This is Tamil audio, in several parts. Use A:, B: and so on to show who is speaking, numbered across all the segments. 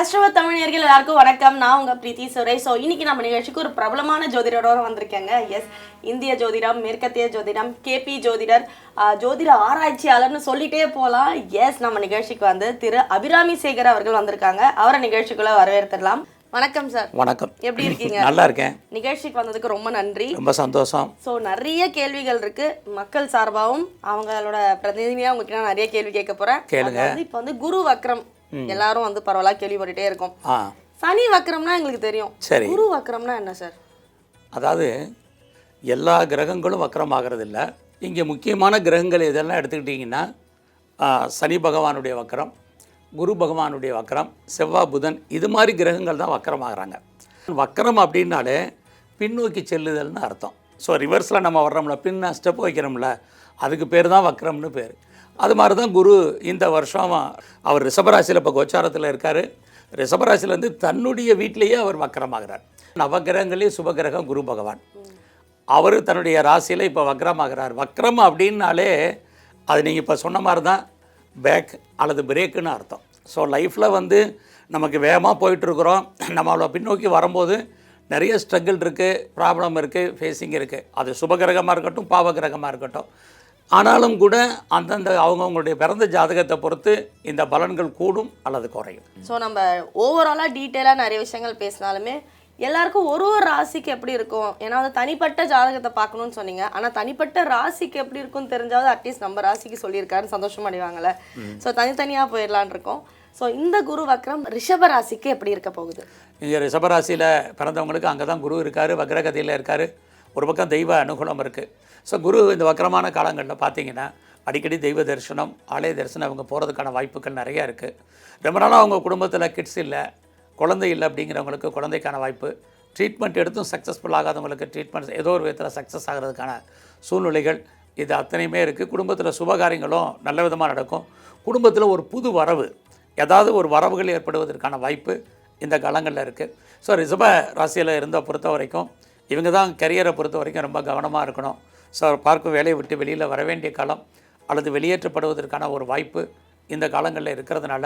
A: எல்லாருக்கும் வணக்கம். நான் உங்க பிரீத்தி சுரேஷ். ஸோ இன்னைக்கு நம்ம நிகழ்ச்சிக்கு ஒரு பிரபலமான ஜோதிடரோட வந்திருக்கேங்க. எஸ் இந்திய ஜோதிடம் மேற்கத்திய ஜோதிடம் கேபி ஜோதிடர் ஜோதிட ஆராய்ச்சியாளர்னு சொல்லிட்டே போகலாம் எஸ் நம்ம நிகழ்ச்சிக்கு வந்து திரு அபிராமி சேகர் அவர்கள் வந்திருக்காங்க. அவரை நிகழ்ச்சிக்குள்ள வரவேற்றுடலாம் வணக்கம் சார்
B: வணக்கம்.
A: எப்படி இருக்கீங்க?
B: நல்லா இருக்கேன்.
A: நிகழ்ச்சிக்கு வந்ததுக்கு ரொம்ப நன்றி.
B: ரொம்ப சந்தோஷம்.
A: ஸோ நிறைய கேள்விகள் இருக்கு. மக்கள் சார்பாகவும் அவங்களோட பிரதிநிதியாக உங்ககிட்ட நான் நிறைய கேள்வி கேட்க போறேன்.
B: கேளுங்க.
A: இப்போ வந்து குரு வக்ரம் எல்லாரும் வந்து பரவலா கேள்விப்பட்டுட்டே இருக்கோம். சனி வக்ரம்னா எங்களுக்கு தெரியும்.
B: சரி.
A: குரு வக்ரம்னா என்ன சார்?
B: அதாவது எல்லா கிரகங்களும் வக்கரமாகிறது இல்லை இங்கே முக்கியமான கிரகங்கள் இதெல்லாம் எடுத்துக்கிட்டிங்கன்னா சனி பகவானுடைய வக்கரம் குரு பகவானுடைய வக்கரம் செவ்வாய் புதன் இது மாதிரி கிரகங்கள் தான் வக்கரமாகறாங்க வக்கரம் அப்படின்னாலே பின்னோக்கி செல்லுதல்னு அர்த்தம். ஸோ ரிவர்ஸில் நம்ம வர்றோம்ல பின்ன ஸ்டெப் வைக்கிறோம்ல அதுக்கு பேர் தான் வக்கரம்னு பேர். அது மாதிரி தான் குரு இந்த வருஷம் அவர் ரிஷபராசியில் இப்போ கோச்சாரத்தில் இருக்கார். ரிஷபராசிலேருந்து தன்னுடைய வீட்டிலேயே அவர் வக்கரமாகிறார். நவகிரகங்களே சுபகிரகம் குரு பகவான். அவர் தன்னுடைய ராசியில் இப்போ வக்ரமாகிறார் வக்ரம் அப்படின்னாலே அது நீங்கள் இப்போ சொன்ன மாதிரி தான் பேக் அல்லது பிரேக்குன்னு அர்த்தம். ஸோ லைஃப்பில் வந்து நமக்கு வேகமாக போயிட்டுருக்குறோம். நம்ம அவ்வளோ பின்னோக்கி வரும்போது நிறைய ஸ்ட்ரகிள் இருக்குது ப்ராப்ளம் இருக்குது ஃபேஸிங் இருக்குது அது சுபகிரகமாக இருக்கட்டும் பாவகிரகமாக இருக்கட்டும். ஆனாலும் கூட அந்தந்த அவங்கவுங்களுடைய பிறந்த ஜாதகத்தை பொறுத்து இந்த பலன்கள் கூடும் அல்லது குறையும்.
A: ஸோ நம்ம ஓவராலாக டீட்டெயிலாக நிறைய விஷயங்கள் பேசினாலுமே எல்லாருக்கும் ஒரு ஒரு ராசிக்கு எப்படி இருக்கும்? ஏன்னா வந்து தனிப்பட்ட ஜாதகத்தை பார்க்கணும்னு சொன்னீங்க. ஆனால் தனிப்பட்ட ராசிக்கு எப்படி இருக்கும்னு தெரிஞ்சாவது அட்லீஸ்ட் நம்ம ராசிக்கு சொல்லியிருக்காருன்னு சந்தோஷம் அடைவாங்கல்ல. ஸோ தனித்தனியாக போயிடலான் இருக்கோம். ஸோ இந்த குரு வக்ரம் ரிஷப ராசிக்கு எப்படி இருக்க போகுது?
B: இங்கே ரிஷபராசியில் பிறந்தவங்களுக்கு அங்கே தான் குரு இருக்கார் வக்ரகதியில் இருக்கார். ஒரு பக்கம் தெய்வ அனுகூலம் இருக்குது ஸோ குரு இந்த வக்கரமான காலங்களில் பார்த்தீங்கன்னா அடிக்கடி தெய்வ தரிசனம் ஆலய தரிசனம் அவங்க போகிறதுக்கான வாய்ப்புகள் நிறையா இருக்குது ரொம்ப நாளாக அவங்க குடும்பத்தில் கிட்ஸ் இல்லை குழந்தை இல்லை அப்படிங்கிறவங்களுக்கு குழந்தைக்கான வாய்ப்பு. ட்ரீட்மெண்ட் எடுத்தும் சக்ஸஸ்ஃபுல் ஆகாதவங்களுக்கு ட்ரீட்மெண்ட் ஏதோ ஒரு விதத்தில் சக்ஸஸ் ஆகிறதுக்கான சூழ்நிலைகள் இது அத்தனையுமே இருக்குது குடும்பத்தில் சுபகாரியங்களும் நல்ல விதமாக நடக்கும். குடும்பத்தில் ஒரு புது வரவு ஏதாவது ஒரு வரவுகள் ஏற்படுவதற்கான வாய்ப்பு இந்த காலங்களில் இருக்குது ஸோ ரிசப ராசியில் இருந்த பொறுத்த வரைக்கும் இவங்க தான் கரியரை பொறுத்த வரைக்கும் ரொம்ப கவனமாக இருக்கணும். ஸோ பார்க்கும் வேலையை விட்டு வெளியில் வர வேண்டிய காலம் அல்லது வெளியேற்றப்படுவதற்கான ஒரு வாய்ப்பு இந்த காலங்களில் இருக்கிறதுனால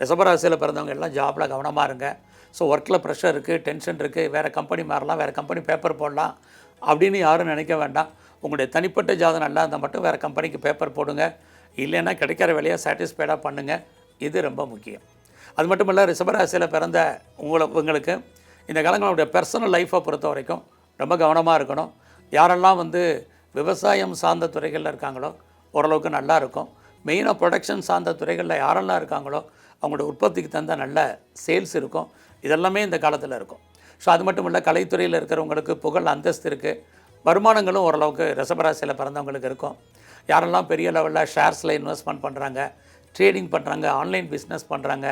B: ரிசபராசியில் பிறந்தவங்க எல்லாம் ஜாபில் கவனமாக இருங்க. ஸோ ஒர்க்கில் ப்ரெஷர் இருக்குது டென்ஷன் இருக்குது வேறு கம்பெனி மாறலாம் வேறு கம்பெனி பேப்பர் போடலாம் அப்படின்னு யாரும் நினைக்க வேண்டாம். உங்களுடைய தனிப்பட்ட ஜாதகம் நல்லா இருந்தால் மட்டும் வேறு கம்பெனிக்கு பேப்பர் போடுங்க. இல்லைன்னா கிடைக்கிற வேலையை சாட்டிஸ்ஃபைடாக பண்ணுங்கள் இது ரொம்ப முக்கியம். அது மட்டும் இல்லை ரிசபராசியில் பிறந்த உங்களை உங்களுக்கு இந்த காலங்களுடைய பர்சனல் லைஃப்பை பொறுத்த வரைக்கும் ரொம்ப கவனமாக இருக்கணும். யாரெல்லாம் வந்து விவசாயம் சார்ந்த துறைகளில் இருக்காங்களோ ஓரளவுக்கு நல்லா இருக்கும். மெயினாக ப்ரொடக்ஷன் சார்ந்த துறைகளில் யாரெல்லாம் இருக்காங்களோ அவங்களோட உற்பத்திக்கு தகுந்த நல்ல சேல்ஸ் இருக்கும். இதெல்லாமே இந்த காலத்தில் இருக்கும். ஸோ அது மட்டும் இல்லை கலைத்துறையில் இருக்கிறவங்களுக்கு புகழ் அந்தஸ்து இருக்குது வருமானங்களும் ஓரளவுக்கு ரசபராசியில் பிறந்தவங்களுக்கு இருக்கும். யாரெல்லாம் பெரிய லெவலில் ஷேர்ஸில் இன்வெஸ்ட்மெண்ட் பண்ணுறாங்க ட்ரேடிங் பண்ணுறாங்க ஆன்லைன் பிஸ்னஸ் பண்ணுறாங்க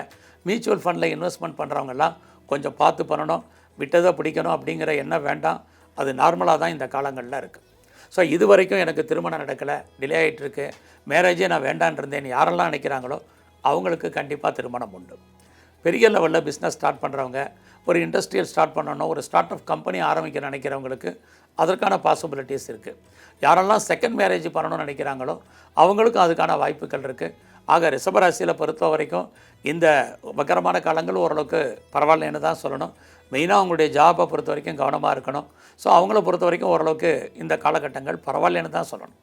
B: மியூச்சுவல் ஃபண்டில் இன்வெஸ்ட்மெண்ட் பண்ணுறவங்கெல்லாம் கொஞ்சம் பார்த்து பண்ணணும். விட்டதை பிடிக்கணும் அப்படிங்கிற எண்ணம் வேண்டாம். அது நார்மலாக தான் இந்த காலங்களில் இருக்குது ஸோ இது வரைக்கும் எனக்கு திருமணம் நடக்கலை டிலே ஆகிட்டுருக்கு மேரேஜே நான் வேண்டான் இருந்தேன் யாரெல்லாம் நினைக்கிறாங்களோ அவங்களுக்கு கண்டிப்பாக திருமணம் உண்டு. பெரிய லெவலில் பிஸ்னஸ் ஸ்டார்ட் பண்ணுறவங்க ஒரு இண்டஸ்ட்ரியல் ஸ்டார்ட் பண்ணணும் ஒரு ஸ்டார்ட் அப் கம்பெனி ஆரம்பிக்க நினைக்கிறவங்களுக்கு அதற்கான பாசிபிலிட்டிஸ் இருக்குது யாரெல்லாம் செகண்ட் மேரேஜ் பண்ணணும்னு நினைக்கிறாங்களோ அவங்களுக்கும் அதுக்கான வாய்ப்புகள் இருக்குது ஆக ரிஷபராசியில் பொறுத்த வரைக்கும் இந்த வக்கரமான காலங்கள் ஓரளவுக்கு பரவாயில்லைன்னு தான் சொல்லணும். மெயினாக அவங்களுடைய ஜாபை பொறுத்த வரைக்கும் கவனமாக இருக்கணும். ஸோ அவங்கள பொறுத்த வரைக்கும் ஓரளவுக்கு இந்த காலகட்டங்கள் பரவாயில்லைன்னு தான் சொல்லணும்.